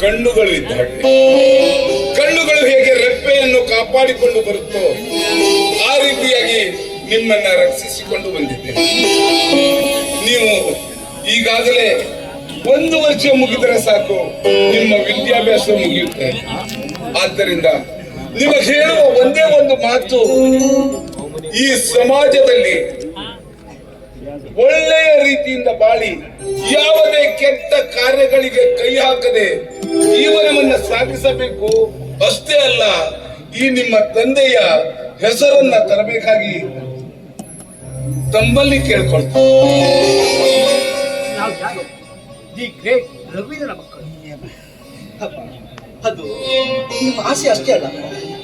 ಕಣ್ಣುಗಳು ಇದ್ದ ಕಣ್ಣುಗಳು ಹೇಗೆ ರೆಪ್ಪೆಯನ್ನು ಕಾಪಾಡಿಕೊಂಡು ಬರುತ್ತೋ, ಆ ರೀತಿಯಾಗಿ ನಿಮ್ಮನ್ನ ರಕ್ಷಿಸಿಕೊಂಡು ಬಂದಿದ್ದೇನೆ. ನೀವು ಈಗಾಗಲೇ ಒಂದು ವರ್ಷ ಮುಗಿದರೆ ಸಾಕು, ನಿಮ್ಮ ವಿದ್ಯಾಭ್ಯಾಸ ಮುಗಿಯುತ್ತೆ. ಆದ್ದರಿಂದ ನಿಮಗೆ ಹೇಳುವ ಒಂದೇ ಒಂದು ಮಾತು, ಈ ಸಮಾಜದಲ್ಲಿ ಒಳ್ಳೆಯ ರೀತಿಯಿಂದ ಬಾಳಿ, ಯಾವುದೇ ಕೆಟ್ಟ ಕಾರ್ಯಗಳಿಗೆ ಕೈ ಹಾಕದೆ ಜೀವನವನ್ನ ಸಾಗಿಸಬೇಕು. ಅಷ್ಟೇ ಅಲ್ಲ, ಈ ನಿಮ್ಮ ತಂದೆಯ ಹೆಸರನ್ನ ತರಬೇಕಾಗಿ ತಮ್ಮಲ್ಲಿ ಕೇಳ್ಕೊಳ್ತೀವಿ ಮಕ್ಕಳು. ಅದು ನಿಮ್ಮ ಆಸೆ ಅಷ್ಟೇ ಅಲ್ಲ.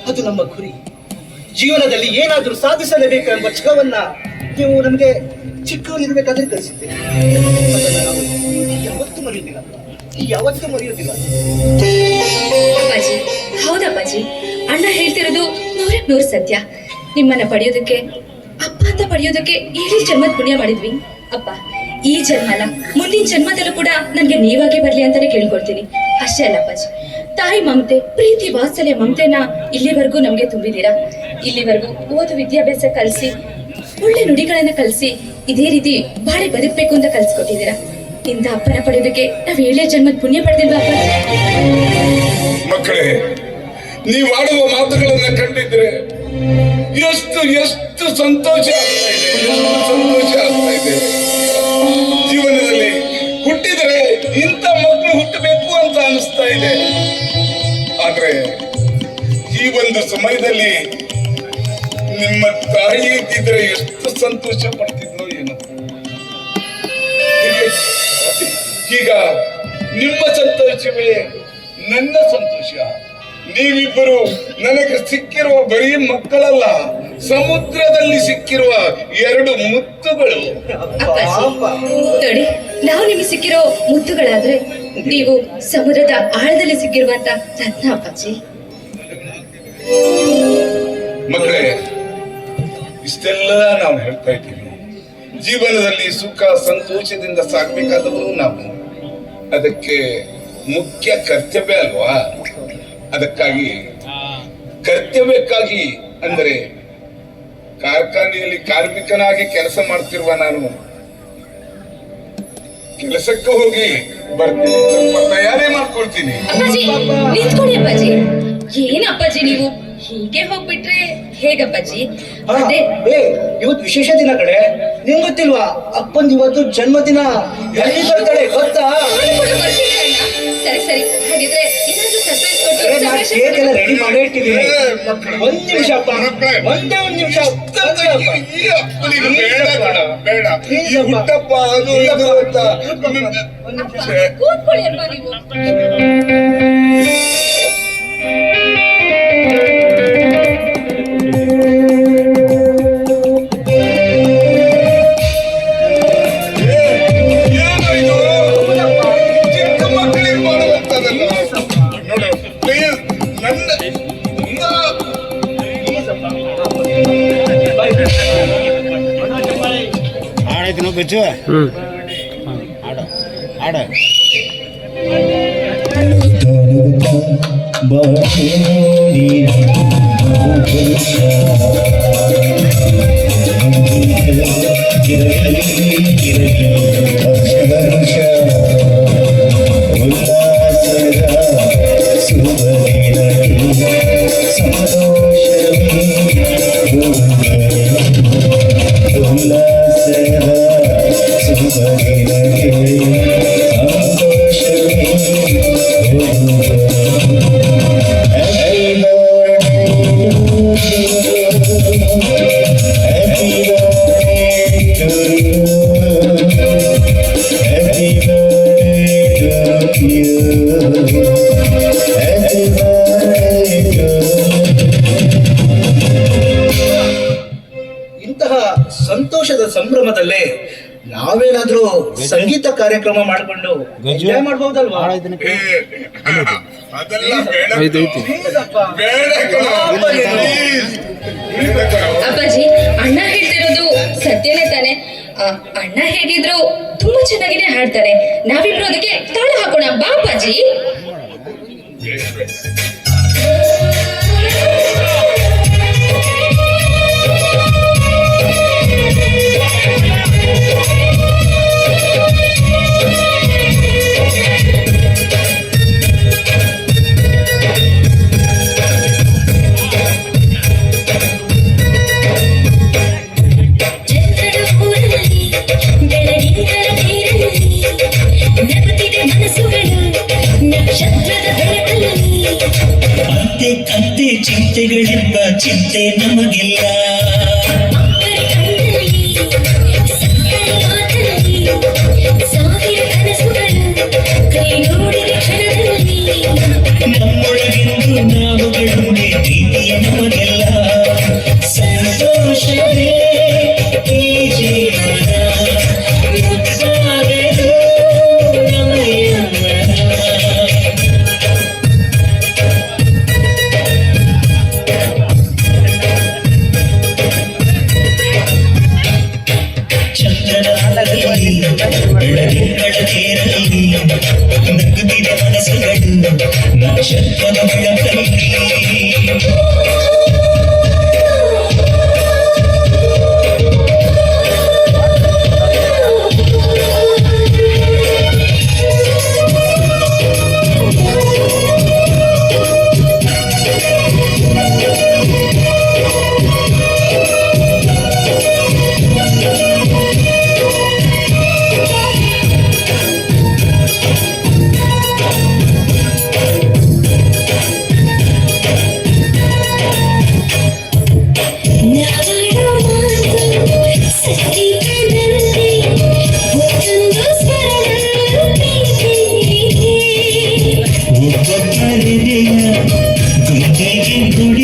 ಅದು ನಮ್ಮ ಗುರಿ. ಜೀವನದಲ್ಲಿ ಏನಾದರೂ ಸಾಧಿಸಲೇಬೇಕು ಎಂಬ ಛಲವನ್ನ ನೀವು ನಮಗೆ ಚಿಕ್ಕವರಿರ್ಬೇಕಾದ್ರೆ ಕಲಿಸಿದ್ದೇವೆ ಯಾವತ್ತೂ ಮರೆಯುವುದಿಲ್ಲ ಯಾವತ್ತೂ ಮರೆಯೋದಿಲ್ಲ ಅಪ್ಪಾಜಿ ಹೌದಪ್ಪಾಜಿ ಅಣ್ಣ ಹೇಳ್ತಿರೋದು ನೂರಕ್ಕೆ ನೂರು ಸತ್ಯ. ನಿಮ್ಮನ್ನ ಪಡೆಯೋದಕ್ಕೆ ಅಪ್ಪ ಅಂತ ಪಡೆಯೋದಕ್ಕೆ ಇಡೀ ಜನ್ಮದ ಪುಣ್ಯ ಮಾಡಿದ್ವಿ. ಅಪ್ಪ, ಈ ಜನ್ಮ ಅಲ್ಲ, ಮುಂದಿನ ಜನ್ಮದಲ್ಲೂ ಕೂಡ ನನ್ಗೆ ನೀವಾಗೆ ಬರ್ಲಿ ಅಂತಾನೆ ಕೇಳ್ಕೊಡ್ತೀನಿ ಅಷ್ಟೇ ಅಲ್ಲ ಅಪ್ಪಾಜಿ, ತಾಯಿ ಮಮತೆ, ಪ್ರೀತಿ ವಾತ್ಸಲ್ಯ ಮಮತೆನ ಇಲ್ಲಿವರೆಗೂ ನಮ್ಗೆ ತುಂಬಿದೀರಾ ಇಲ್ಲಿವರೆಗೂ ಓದು ವಿದ್ಯಾಭ್ಯಾಸ ಕಲಿಸಿ, ಒಳ್ಳೆ ನುಡಿಗಳನ್ನ ಕಲಿಸಿ, ಇದೇ ರೀತಿ ಬಾಳೆ ಬದುಕಬೇಕು ಅಂತ ಕಲ್ಸ್ಕೊಟ್ಟಿದ್ದೀರಾ? ಇಂಥ ಅಪ್ಪನ ಪಡೆಯೋದಕ್ಕೆ ನಾವ್ ಏಳೇ ಜನ್ಮದ ಪುಣ್ಯ ಪಡೆದಿಲ್ವಾ ಮಕ್ಕಳೇ, ನೀವು ಆಡುವ ಮಾತುಗಳನ್ನ ಕಂಡಿದ್ರೆ ಎಷ್ಟು ಎಷ್ಟು ಸಂತೋಷ ಆಗ್ತಾ ಎಷ್ಟು ಸಂತೋಷ ಆಗ್ತಾ ಇದೆ. ಜೀವನದಲ್ಲಿ ಹುಟ್ಟಿದ್ರೆ ಇಂಥ ಮಕ್ಕಳು ಹುಟ್ಟಬೇಕು ಅಂತ ಅನಿಸ್ತಾ ಇದೆ. ಆದ್ರೆ ಈ ಒಂದು ಸಮಯದಲ್ಲಿ ನಿಮ್ಮ ತಾಯಿ ಇದ್ದಿದ್ರೆ ಎಷ್ಟು ಸಂತೋಷ ಪಡ್ತಿದ್ನೋ ಈಗ ನಿಮ್ಮ ಸಂತೋಷವೇ ನನ್ನ ಸಂತೋಷ. ನೀವಿಬ್ಬರು ನನಗೆ ಸಿಕ್ಕಿರುವ ಬರೀ ಮಕ್ಕಳಲ್ಲ ಸಮುದ್ರದಲ್ಲಿ ಸಿಕ್ಕಿರುವ ಎರಡು ಮುತ್ತುಗಳು. ನೋಡಿ ನಾವು ನಿಮಗೆ ಸಿಕ್ಕಿರೋ ಮುತ್ತುಗಳಾದ್ರೆ ನೀವು ಸಮುದ್ರದ ಆಳದಲ್ಲಿ ಸಿಕ್ಕಿರುವಂತ ರತ್ನ ಅಪ್ಪಾಜಿ. ಮಕ್ಕಳೇ ಇಷ್ಟೆಲ್ಲ ನಾವು ಹೇಳ್ತಾ ಇದ್ದೀವಿ. ಜೀವನದಲ್ಲಿ ಸುಖ ಸಂತೋಷದಿಂದ ಸಾಗಬೇಕಾದವರು ನಾವು. ಅದಕ್ಕೆ ಮುಖ್ಯ ಕರ್ತವ್ಯ ಅಲ್ವಾ? ಅದಕ್ಕಾಗಿ ಕರ್ತವ್ಯಕ್ಕಾಗಿ ಅಂದರೆ ಕಾರ್ಖಾನೆಯಲ್ಲಿ ಕಾರ್ಮಿಕನಾಗಿ ಕೆಲಸ ಮಾಡ್ತಿರುವ ನಾನು. ಕೆಲಸಕ್ಕೆ ಹೋಗಿ ಬರ್ತೀನಿ. ಸ್ವಲ್ಪ ತಯಾರಿ ಮಾಡ್ಕೊಳ್ತೀನಿ. ಅಪ್ಪಾಜಿ ಏನ್ ಅಪ್ಪಾಜಿ ನೀವು? ಹೀಗೆ ಹೋಗ್ಬಿಟ್ರೆ ಹೇಗಪ್ಪಾಜಿ? ಇವತ್ತು ವಿಶೇಷ ದಿನ ಕಡೆ ನಿಂಗ್ ಗೊತ್ತಿಲ್ವಾ? ಅಪ್ಪಂದ್ ಇವತ್ತು ಜನ್ಮದಿನ. ಎಲ್ಲಿ ಬರ್ತಾಳೆ ಗೊತ್ತಾ? ನಾನು ಕೂಡ ಸರಿ ಸರಿ. ಹಾಗಿದ್ರೆ ಏನಾದ್ರೂ ಸರ್ಪ್ರೈಸ್ ಕೊಟ್ಟು ಏ, ನಾನ್ celebration ಕೇಕ್ ಎಲ್ಲ ರೆಡಿ ಮಾಡೇ ಇಟ್ಟಿದ್ದೀನಿ. ಒಂದ್ ನಿಮಿಷ ಅಪ್ಪ. ಒಂದೇ ಒಂದ್ ನಿಮಿಷ. ಕೂತ್ಕೊಳ್ಳಿ ಆಡೈತಿ ನಾವು ಬೆಚ್ಚು ಆಡ ಆಡ ಇಂತಹ ನಾವೇನಾದ್ರೂ ಸಂಗೀತ ಕಾರ್ಯಕ್ರಮ ಮಾಡ್ಕೊಂಡು ಎಂಜಾಯ್ ಮಾಡ್ಬೋದಲ್ವಾ? ಅಪ್ಪಾಜಿ ಅಣ್ಣ ಹೇಳ್ತಿರೋದು ಸತ್ಯನೇ ತಾನೆ. ಅಣ್ಣ ಹೇಗಿದ್ರು ತುಂಬಾ ಚೆನ್ನಾಗಿನೇ ಹಾಡ್ತಾರೆ. ನಾವಿಬ್ರು ಅದಕ್ಕೆ ತಾಳ ಹಾಕೋಣ. ಬಾಪಾಜಿ ಅಪ್ಪಾಜಿ.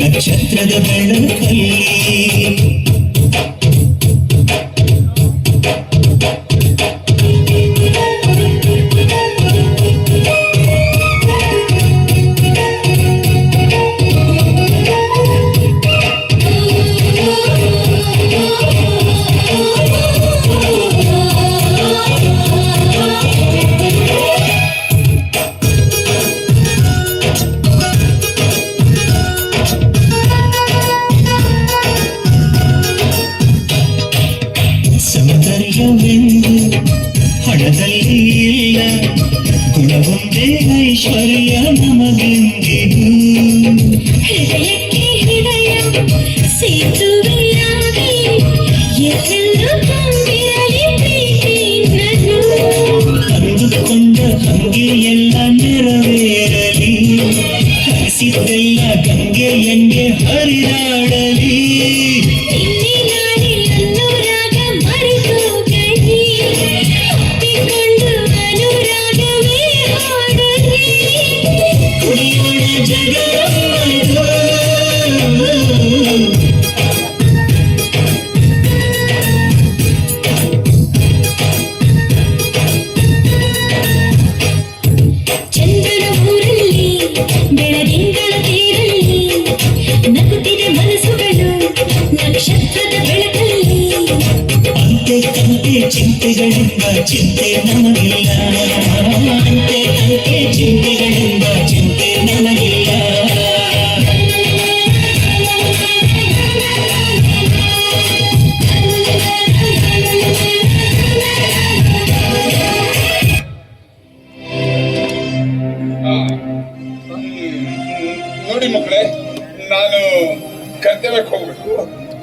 ನಕ್ಷತ್ರದ ಬೆಳಕಲ್ಲಿ ಇಲ್ಲ ಕುಲವೊಂದೇ ಐಶ್ವರ್ಯ ನಮಗೆಂದಿದು ಹೃದಯಕ್ಕೆ ಹೃದಯ ಸೇತುವೆಯಾಗಿ ಎಲ್ಲೆಲ್ಲೂ ತುಂಬಿರಲಿ ಪ್ರೀತಿಯಿಂದನು ಅಂದುಕೊಂಡ ಹಂಗೆ ಎಲ್ಲ ನೆರವೇರಲಿ ಹರಿಸಿದ್ದೆಲ್ಲ ಗಂಗೆ ಎಂಗೆ ಹರಿದಾಡಲಿ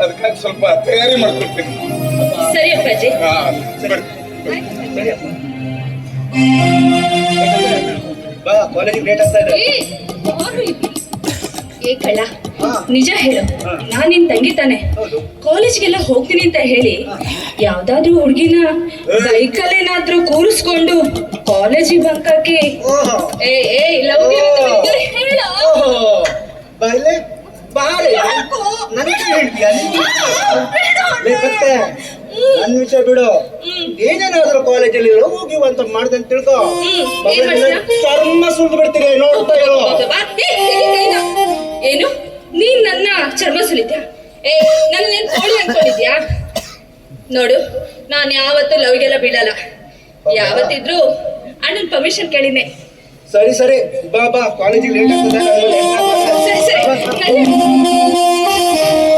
ಅದಕ್ಕಾಗಿ ಸ್ವಲ್ಪ ತಯಾರಿ ಮಾಡ್ಕೊಳ್ತೀನಿ. ಸರಿ ಕಳ್ಳ ನಿಜ ಹೇಳು. ನಾನ್ ನಿನ್ ತಂಗಿ ತಾನೆ. ಕಾಲೇಜ್ಗೆಲ್ಲ ಹೋಗ್ತೀನಿ ಅಂತ ಹೇಳಿ ಯಾವ್ದಾದ್ರು ಹುಡುಗಿನ ಸೈಕಲ್ ಏನಾದ್ರೂ ಕೂರಿಸ್ಕೊಂಡು ಕಾಲೇಜ್ ಬಂಕಕ್ಕೆ. ಏ ಏ ಲವ್ ಹೇಳ. ನನಗೆ ಹೇಳ್ತೀಯ? ನನ್ನ ವಿಷಯ ಬಿಡು. ಏನೇನಾದ್ರೂ ಕಾಲೇಜಲ್ಲಿ ಹೋಗಿ ಅಂತ ಮಾಡ್ದೆ ಅಂತ ತಿಳ್ಕೊ. ಏನ್ ಚರ್ಮ ಸುಲ್ದು ಬಿಡ್ತೀನಿ ನೋಡ್ತಾ ಇರೋ. ಏನು? ನೀನ್ ನನ್ನ ಚರ್ಮ ಸುಲಿತ್ಯಾ ಏ ನನ್ನ ನೀನ್ ಕೋಳಿ ಅನ್ಕೊಂಡಿದ್ಯಾ? ನೋಡು ನಾನು ಯಾವತ್ತೂ ಲವ್ಗೆಲ್ಲ ಬೀಳಲ್ಲ ಯಾವತ್ತಿದ್ರು ಅಣ್ಣನ್ ಪರ್ಮಿಷನ್ ಕೇಳಿನೆ ಸರಿ ಸರಿ. ಬಾ ಬಾ. ಕಾಲೇಜಿಗೆ ಲೇಟ್ ಆಗ್ತದೆ. ಸರಿ ಸರಿ ನಡಿ.